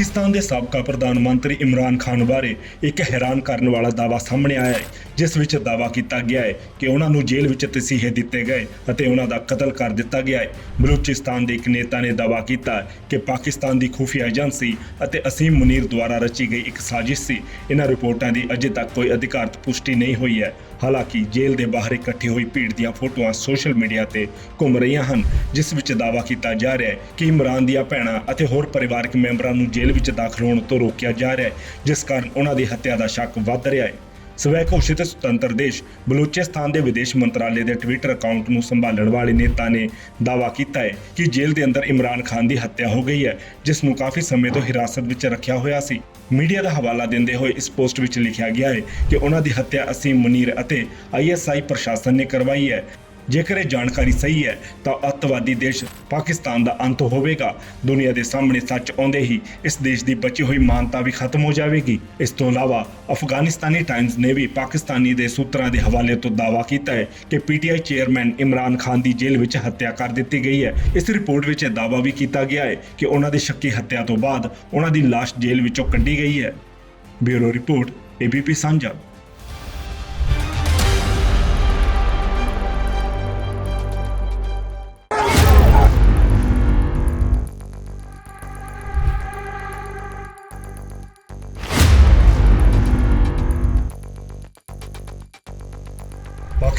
ਪਾਕਿਸਤਾਨ ਦੇ ਸਾਬਕਾ ਪ੍ਰਧਾਨ ਮੰਤਰੀ ਇਮਰਾਨ ਖਾਨ ਬਾਰੇ ਇੱਕ ਹੈਰਾਨ ਕਰਨ ਵਾਲਾ ਦਾਅਵਾ ਸਾਹਮਣੇ ਆਇਆ ਹੈ। ਜਿਸ ਵਿੱਚ ਦਾਅਵਾ ਕੀਤਾ ਗਿਆ ਹੈ ਕਿ ਉਹਨਾਂ ਨੂੰ ਜੇਲ੍ਹ ਵਿੱਚ ਤਸੀਹੇ ਦਿੱਤੇ ਗਏ ਅਤੇ ਉਹਨਾਂ ਦਾ ਕਤਲ ਕਰ ਦਿੱਤਾ ਗਿਆ ਹੈ। ਬਲੂਚਿਸਤਾਨ ਦੇ ਇੱਕ ਨੇਤਾ ਨੇ ਦਾਅਵਾ ਕੀਤਾ ਕਿ ਪਾਕਿਸਤਾਨ ਦੀ ਖੁਫੀਆ ਏਜੰਸੀ ਅਤੇ ਅਸੀਮ ਮੁਨੀਰ ਦੁਆਰਾ ਰਚੀ ਗਈ ਇੱਕ ਸਾਜ਼ਿਸ਼ ਸੀ। ਇਹਨਾਂ ਰਿਪੋਰਟਾਂ ਦੀ ਅਜੇ ਤੱਕ ਕੋਈ ਅਧਿਕਾਰਤ ਪੁਸ਼ਟੀ ਨਹੀਂ ਹੋਈ ਹੈ। ਹਾਲਾਂਕਿ ਜੇਲ੍ਹ ਦੇ ਬਾਹਰ ਇਕੱਠੀ ਹੋਈ ਭੀੜ ਦੀਆਂ ਫੋਟੋਆਂ ਸੋਸ਼ਲ ਮੀਡੀਆ ਤੇ ਘੁੰਮ ਰਹੀਆਂ ਹਨ, ਜਿਸ ਵਿੱਚ ਦਾਅਵਾ ਕੀਤਾ ਜਾ ਰਿਹਾ ਹੈ ਕਿ ਇਮਰਾਨ ਦੀਆਂ ਭੈਣਾਂ ਅਤੇ ਹੋਰ ਪਰਿਵਾਰਕ ਮੈਂਬਰਾਂ ਨੂੰ ਜੇਲ੍ਹ ਵਿੱਚ ਦਾਖਲ ਹੋਣ ਤੋਂ ਰੋਕਿਆ ਜਾ ਰਿਹਾ ਹੈ, ਜਿਸ ਕਾਰਨ ਉਹਨਾਂ ਦੀ ਹੱਤਿਆ ਦਾ ਸ਼ੱਕ ਵੱਧ ਰਿਹਾ ਹੈ। ਸਵੈ ਘੋਸ਼ਿਤ ਸੁਤੰਤਰ ਦੇਸ਼ ਬਲੂਚਿਸਤਾਨ ਦੇ ਵਿਦੇਸ਼ ਮੰਤਰਾਲੇ ਦੇ ਟਵਿੱਟਰ ਅਕਾਊਂਟ ਨੂੰ ਸੰਭਾਲਣ ਵਾਲੇ ਨੇਤਾ ਨੇ ਦਾਅਵਾ ਕੀਤਾ ਹੈ ਕਿ ਜੇਲ੍ਹ ਦੇ ਅੰਦਰ ਇਮਰਾਨ ਖਾਨ ਦੀ ਹੱਤਿਆ ਹੋ ਗਈ ਹੈ, ਜਿਸ ਨੂੰ ਕਾਫੀ ਸਮੇਂ ਤੋਂ ਹਿਰਾਸਤ ਵਿੱਚ ਰੱਖਿਆ ਹੋਇਆ ਸੀ। ਮੀਡੀਆ ਦਾ ਹਵਾਲਾ ਦਿੰਦੇ ਹੋਏ ਇਸ ਪੋਸਟ ਵਿੱਚ ਲਿਖਿਆ ਗਿਆ ਹੈ ਕਿ ਉਹਨਾਂ ਦੀ ਹੱਤਿਆ ਅਸੀਮ ਮੁਨੀਰ ਅਤੇ ਆਈਐਸਆਈ ਪ੍ਰਸ਼ਾਸਨ ਨੇ ਕਰਵਾਈ ਹੈ। ਜੇਕਰ ਇਹ ਜਾਣਕਾਰੀ ਸਹੀ ਹੈ, ਤਾਂ ਅੱਤਵਾਦੀ ਦੇਸ਼ ਪਾਕਿਸਤਾਨ ਦਾ ਅੰਤ ਹੋਵੇਗਾ। ਦੁਨੀਆ ਦੇ ਸਾਹਮਣੇ ਸੱਚ ਆਉਂਦੇ ਹੀ ਇਸ ਦੇਸ਼ ਦੀ ਬਚੀ ਹੋਈ ਮਾਨਤਾ ਵੀ ਖਤਮ ਹੋ ਜਾਵੇਗੀ। ਇਸ ਤੋਂ ਇਲਾਵਾ, ਅਫਗਾਨਿਸਤਾਨੀ ਟਾਈਮਜ਼ ਨੇ ਵੀ ਪਾਕਿਸਤਾਨੀ ਦੇ ਸੂਤਰਾਂ ਦੇ ਹਵਾਲੇ ਤੋਂ ਦਾਅਵਾ ਕੀਤਾ ਹੈ ਕਿ ਪੀਟੀਆਈ ਚੇਅਰਮੈਨ ਇਮਰਾਨ ਖਾਨ ਦੀ ਜੇਲ੍ਹ ਵਿੱਚ ਹੱਤਿਆ ਕਰ ਦਿੱਤੀ ਗਈ ਹੈ। ਇਸ ਰਿਪੋਰਟ ਵਿੱਚ ਇਹ ਦਾਅਵਾ ਵੀ ਕੀਤਾ ਗਿਆ ਹੈ ਕਿ ਉਹਨਾਂ ਦੀ ਸ਼ੱਕੀ ਹੱਤਿਆ ਤੋਂ ਬਾਅਦ ਉਹਨਾਂ ਦੀ ਲਾਸ਼ ਜੇਲ੍ਹ ਵਿੱਚੋਂ ਕੱਢੀ ਗਈ ਹੈ। ਬਿਊਰੋ ਰਿਪੋਰਟ ਏਬੀਪੀ ਸਾਂਝਾ।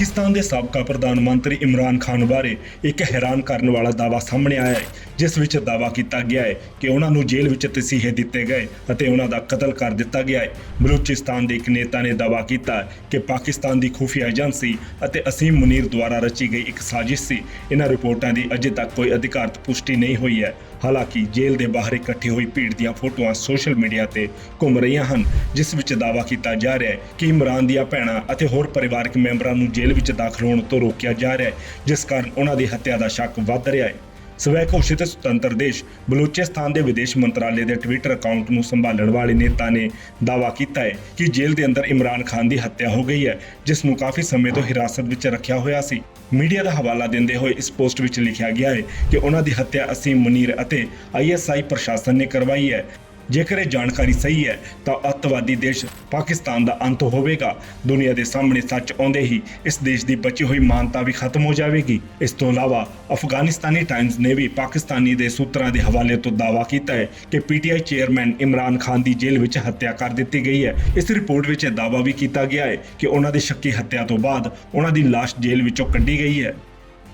ਪਾਕਿਸਤਾਨ ਦੇ ਸਾਬਕਾ ਪ੍ਰਧਾਨ ਮੰਤਰੀ ਇਮਰਾਨ ਖਾਨ ਬਾਰੇ ਇੱਕ ਹੈਰਾਨ ਕਰਨ ਵਾਲਾ ਦਾਅਵਾ ਸਾਹਮਣੇ ਆਇਆ ਹੈ, ਜਿਸ ਵਿੱਚ ਦਾਅਵਾ ਕੀਤਾ ਗਿਆ ਹੈ ਕਿ ਉਹਨਾਂ ਨੂੰ ਜੇਲ੍ਹ ਵਿੱਚ ਤਸੀਹੇ ਦਿੱਤੇ ਗਏ ਅਤੇ ਉਹਨਾਂ ਦਾ ਕਤਲ ਕਰ ਦਿੱਤਾ ਗਿਆ ਹੈ। ਬਲੂਚਿਸਤਾਨ ਦੇ ਇੱਕ ਨੇਤਾ ਨੇ ਦਾਅਵਾ ਕੀਤਾ ਕਿ ਪਾਕਿਸਤਾਨ ਦੀ ਖੁਫੀਆ ਏਜੰਸੀ ਅਤੇ ਅਸੀਮ ਮੁਨੀਰ ਦੁਆਰਾ ਰਚੀ ਗਈ ਇੱਕ ਸਾਜ਼ਿਸ਼ ਸੀ। ਇਹਨਾਂ ਰਿਪੋਰਟਾਂ ਦੀ ਅਜੇ ਤੱਕ ਕੋਈ ਅਧਿਕਾਰਤ ਪੁਸ਼ਟੀ ਨਹੀਂ ਹੋਈ ਹੈ। ਹਾਲਾਂਕਿ ਜੇਲ੍ਹ ਦੇ ਬਾਹਰ ਇਕੱਠੀ ਹੋਈ ਭੀੜ ਦੀਆਂ ਫੋਟੋਆਂ ਸੋਸ਼ਲ ਮੀਡੀਆ ਤੇ ਘੁੰਮ ਰਹੀਆਂ ਹਨ, ਜਿਸ ਵਿੱਚ ਦਾਅਵਾ ਕੀਤਾ ਜਾ ਰਿਹਾ ਹੈ ਕਿ ਇਮਰਾਨ ਦੀਆਂ ਭੈਣਾਂ ਅਤੇ ਹੋਰ ਪਰਿਵਾਰਕ ਮੈਂਬਰਾਂ ਨੂੰ ਜੇਲ੍ਹ ਵਿੱਚ ਦਾਖਲ ਹੋਣ ਤੋਂ ਰੋਕਿਆ ਜਾ ਰਿਹਾ ਹੈ, ਜਿਸ ਕਾਰਨ ਉਹਨਾਂ ਦੀ ਹੱਤਿਆ ਦਾ ਸ਼ੱਕ ਵੱਧ ਰਿਹਾ ਹੈ। ਸਵੈ ਘੋਸ਼ਿਤ ਸੁਤੰਤਰ ਦੇਸ਼ ਬਲੂਚਿਸਤਾਨ ਦੇ ਵਿਦੇਸ਼ ਮੰਤਰਾਲੇ ਦੇ ਟਵਿੱਟਰ ਅਕਾਊਂਟ ਨੂੰ ਸੰਭਾਲਣ ਵਾਲੇ ਨੇਤਾ ਨੇ ਦਾਅਵਾ ਕੀਤਾ ਹੈ ਕਿ ਜੇਲ੍ਹ ਦੇ ਅੰਦਰ ਇਮਰਾਨ ਖਾਨ ਦੀ ਹੱਤਿਆ ਹੋ ਗਈ ਹੈ, ਜਿਸ ਨੂੰ ਕਾਫੀ ਸਮੇਂ ਤੋਂ ਹਿਰਾਸਤ ਵਿੱਚ ਰੱਖਿਆ ਹੋਇਆ ਸੀ। ਮੀਡੀਆ ਦਾ ਹਵਾਲਾ ਦਿੰਦੇ ਹੋਏ ਇਸ ਪੋਸਟ ਵਿੱਚ ਲਿਖਿਆ ਗਿਆ ਹੈ ਕਿ ਉਹਨਾਂ ਦੀ ਹੱਤਿਆ ਅਸੀਮ ਮੁਨੀਰ ਅਤੇ ਆਈਐਸਆਈ ਪ੍ਰਸ਼ਾਸਨ ਨੇ ਕਰਵਾਈ ਹੈ। ਜੇਕਰ ਇਹ ਜਾਣਕਾਰੀ ਸਹੀ ਹੈ, ਤਾਂ ਅੱਤਵਾਦੀ ਦੇਸ਼ ਪਾਕਿਸਤਾਨ ਦਾ ਅੰਤ ਹੋਵੇਗਾ। ਦੁਨੀਆ ਦੇ ਸਾਹਮਣੇ ਸੱਚ ਆਉਂਦੇ ਹੀ ਇਸ ਦੇਸ਼ ਦੀ ਬਚੀ ਹੋਈ ਮਾਨਤਾ ਵੀ ਖਤਮ ਹੋ ਜਾਵੇਗੀ। ਇਸ ਤੋਂ ਇਲਾਵਾ, ਅਫਗਾਨਿਸਤਾਨੀ ਟਾਈਮਜ਼ ਨੇ ਵੀ ਪਾਕਿਸਤਾਨੀ ਦੇ ਸੂਤਰਾਂ ਦੇ ਹਵਾਲੇ ਤੋਂ ਦਾਅਵਾ ਕੀਤਾ ਹੈ ਕਿ ਪੀਟੀਆਈ ਚੇਅਰਮੈਨ ਇਮਰਾਨ ਖਾਨ ਦੀ ਜੇਲ੍ਹ ਵਿੱਚ ਹੱਤਿਆ ਕਰ ਦਿੱਤੀ ਗਈ ਹੈ। ਇਸ ਰਿਪੋਰਟ ਵਿੱਚ ਇਹ ਦਾਅਵਾ ਵੀ ਕੀਤਾ ਗਿਆ ਹੈ ਕਿ ਉਹਨਾਂ ਦੀ ਸ਼ੱਕੀ ਹੱਤਿਆ ਤੋਂ ਬਾਅਦ ਉਹਨਾਂ ਦੀ ਲਾਸ਼ ਜੇਲ੍ਹ ਵਿੱਚੋਂ ਕੱਢੀ ਗਈ ਹੈ।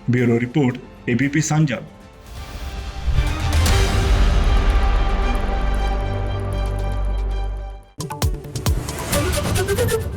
Bureau report ABP Sanjha. you